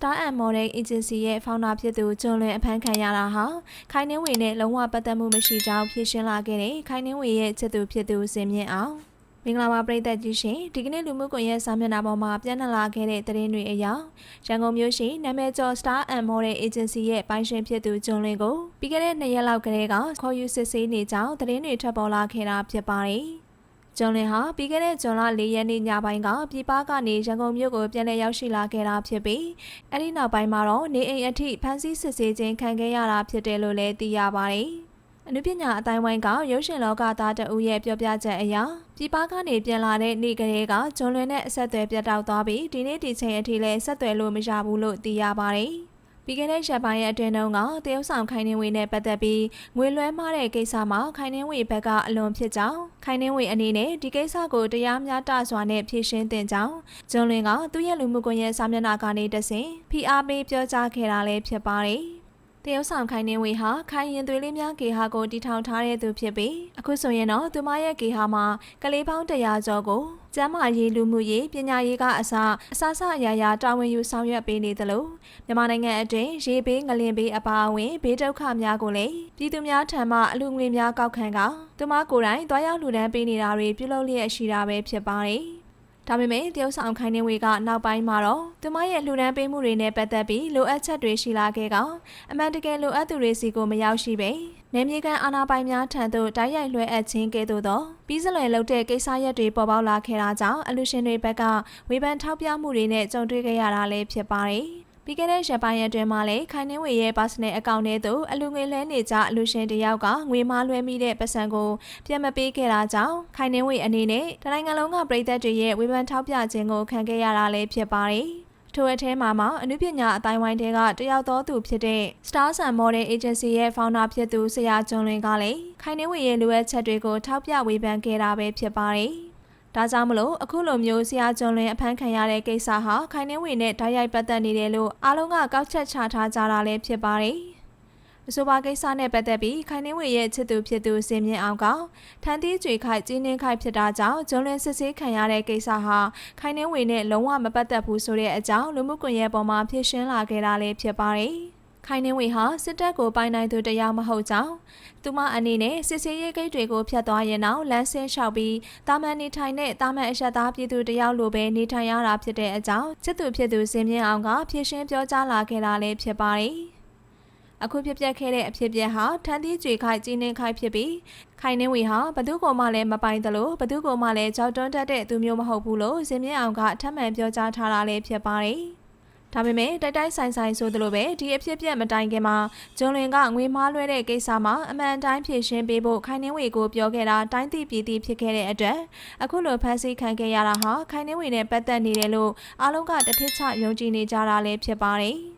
Star and Model Agency ရဲ့ founder ဖြစ်သူဂျွန်လွင်အဖမ်းခံရတာဟာခိုင်နှင်းဝေနဲ့လုံးဝပတ်သက်မှုမရှိကြောင်းဖြေရှင်းလာခဲ့တဲ့ခိုင်နှင်းဝေရဲ့ချစ်သူဖြစ်သူစင်မြင့်အောင်မင်္ဂလာပါပရိသတ်ကြီးရှင်ဒီကနေ့လူမှုကွန်ရက်စာမျက်နှာပေါ်မှာပြန့်နှံ့လာခဲ့တဲ့သတင်းတွေအရရန်ကုန်မြို့ရှိနာမည်ကျော် Star and Model Agency ရဲ့ပိုင်ရှင်ဖြစ်သူဂျွန်လွင်ကိုပြီးခဲ့တဲ့နှစ်ရက်လောက်ကလေးကခေါ်ယူစစ်ဆေးနေကြောင်းသတင်းတွေထွက်ပေါ်လာခဲ့တာဖြစ်ပါတယ် ဂျွန်လင်ဟာပြီးခဲ့တဲ့ဇွန်လ၄ရက်နေ့ညပိုင်းကပြည်ပကနေရန်ကုန်မြို့ကိုပြန်လည်ရောက်ရှိလာခဲ့တာဖြစ်ပြီးအဲ့ဒီနောက်ပိုင်းမှာတော့နေအိမ်အထိဖမ်းဆီးစစ်ဆေးခြင်းခံခဲ့ရတာဖြစ်တယ်လို့လည်းသိရပါတယ်။အနုပညာအတိုင်းဝိုင်းကရုပ်ရှင်လောကသားတဦးရဲ့ပြောပြချက်အရပြည်ပကနေပြန်လာတဲ့နေ့ကလေးကဂျွန်လွင်နဲ့အဆက်အသွယ်ပြတ်တောက်သွားပြီးဒီနေ့ဒီချိန်အထိလည်းဆက်သွယ်လို့မရဘူးလို့သိရပါတယ်။ ပြီးခဲ့တဲ့ရက်ပိုင်းရဲ့အတွင်းတုန်းကတရုတ်ဆောင်ခိုင်နှင်းဝေနဲ့ပတ်သက်ပြီးငွေလွှဲမှားတဲ့ကိစ္စမှာခိုင်နှင်းဝေဘက်ကအလွန်ဖြစ်ကြောင်းခိုင်နှင်းဝေအနေနဲ့ဒီကိစ္စကိုတရားမျှတစွာနဲ့ဖြေရှင်းတင်ကြောင်းဂျွန်လွင်ကသူ့ရဲ့လူမှုကွန်ရက်စာမျက်နှာကနေတဆင့်ဖိအားပေးပြောကြားခဲ့တာလည်းဖြစ်ပါတယ် တရုတ်ဆောင်ခိုင်နေဝေဟာခိုင်ရင်သွေးလေးများဂေဟာကိုတီထောင်ထားတဲ့သူဖြစ်ပြီးအခုဆိုရင်တော့သူမရဲ့ဂေဟာမှာကလေးပေါင်း100ကျော်ကိုကျမ်းမာရေးလူမှုရေးပညာရေးကအစအစစအရာရာတာဝန်ယူဆောင်ရွက်ပေးနေသလိုမြန်မာနိုင်ငံအတွင်းရေဘေးငလင်ဘေးအပါအဝင်ဘေးဒုက္ခများကိုလည်းပြည်သူများထံမှအလူငွေများကောက်ခံကသူမကိုယ်တိုင်တွားရောက်လှူဒန်းပေးနေတာတွေပြုလုပ်လျက်ရှိတာပဲဖြစ်ပါတယ် ဒါပေမဲ့တရုတ်ဆောင်ခိုင်နေဝေကနောက်ပိုင်းမှာတော့သူမရဲ့လှူဒန်းပေးမှုတွေနဲ့ပတ်သက်ပြီးလိုအပ်ချက်တွေရှိလာခဲ့ကအမှန်တကယ်လိုအပ်သူတွေစီကိုမရောက်ရှိပဲနေမြေကန်အာနာပိုင်များထံသို့တိုက်ရိုက်လွှဲအပ်ခြင်းကဲ့သို့သောပြီးစလွယ်လုပ်တဲ့ကိစ္စရပ်တွေပေါ်ပေါက်လာခဲ့တာကြောင့်အလူရှင်တွေဘက်ကဝေဖန်ထောက်ပြမှုတွေနဲ့ကြုံတွေ့ခဲ့ရတာလည်းဖြစ်ပါတယ်။ ပြီးခဲ့တဲ့ရက်ပိုင်းအတွင်းမှာလည်းခိုင်နှင်းဝေရဲ့ personal account ထဲသို့အလူငွေလဲနေကြအလူရှင်တယောက်ကငွေမားလွှဲမိတဲ့ပတ်စံကိုပြန်မပေးခဲ့တာကြောင့်ခိုင်နှင်းဝေအနေနဲ့တနိုင်ငံလုံးကပြည်သက်တွေရဲ့ဝေဖန်ထောက်ပြခြင်းကိုခံခဲ့ရတာလည်းဖြစ်ပါတယ်။ထိုအထဲမှာမှအနုပညာအတိုင်းဝိုင်းတဲကတယောက်သောသူဖြစ်တဲ့ Star Sun Model Agency ရဲ့ founder ဖြစ်သူဆရာကျွန်းလွင်ကလည်းခိုင်နှင်းဝေရဲ့လိုအပ်ချက်တွေကိုထောက်ပြဝေဖန်ခဲ့တာပဲဖြစ်ပါတယ်။ ဒါကြောင့်မလို့အခုလိုမျိုးဆရာကျွန်းလွင်အဖမ်းခံရတဲ့ကိစ္စဟာခိုင်နှင်းဝေနဲ့ဓာတ်ရိုက်ပတ်သက်နေတယ်လို့အားလုံးကကောက်ချက်ချထားကြတာလည်းဖြစ်ပါတယ်။အဆိုပါကိစ္စနဲ့ပတ်သက်ပြီးခိုင်နှင်းဝေရဲ့ချစ်သူဖြစ်သူစင်မြင့်အောင်ကထန်းသီးကြွေခိုက်ကျင်းနှင်းခိုက်ဖြစ်တာကြောင့်ဂျွန်လင်းစစ်ဆေးခံရတဲ့ကိစ္စဟာခိုင်နှင်းဝေနဲ့လုံးဝမပတ်သက်ဘူးဆိုတဲ့အကြောင်းလူမှုကွန်ရက်ပေါ်မှာဖြည့်ရှင်းလာခဲ့တာလည်းဖြစ်ပါတယ်။ ခိုင်နှင်းဝေဟာစစ်တပ်ကိုပိုင်နိုင်သူတရားမဟုတ်ကြောင်းသူမအနေနဲ့စစ်ဆေးရေးဂိတ်တွေကိုဖျက်သွားရင်တော့လမ်းဆင်းလျှောက်ပြီးတာမန်နေထိုင်တဲ့တာမန်အရက်သားပြည်သူတယောက်လိုပဲနေထိုင်ရတာဖြစ်တဲ့အကြောင်းချစ်သူဖြစ်သူစင်မြင့်အောင်ကဖြည့်ရှင်းပြောကြားလာခဲ့တာလည်းဖြစ်ပါတယ်အခုဖြစ်ပျက်ခဲ့တဲ့အဖြစ်အပျက်ဟာထန်းသီးကြွေခိုက်ကြီးနှင်းခိုက်ဖြစ်ပြီးခိုင်နှင်းဝေဟာဘသူ့ကိုမှလည်းမပိုင်သလိုဘသူ့ကိုမှလည်းကြောက်တွန်းတတ်တဲ့သူမျိုးမဟုတ်ဘူးလို့စင်မြင့်အောင်ကအထက်မှန်ပြောကြားထားတာလည်းဖြစ်ပါတယ်။ ဒါပေမဲ့တိုက်တိုက်ဆိုင်ဆိုင်ဆိုသလိုပဲဒီအဖြစ်ပြက်မတိုင်ခင်မှာဂျွန်လင်ကငွေမားလွှဲတဲ့ကိစ္စမှာအမှန်တိုင်းဖြေရှင်းပေးဖို့ခိုင်နှင်းဝေကိုပြောခဲ့တာတိုင်းသိပြည်သိဖြစ်ခဲ့တဲ့အတွက်အခုလိုဖန်ဆီးခံခဲ့ရတာဟာခိုင်နှင်းဝေနဲ့ပတ်သက်နေတယ်လို့အားလုံးကတထစ်ချယုံကြည်နေကြတာလည်းဖြစ်ပါတယ်။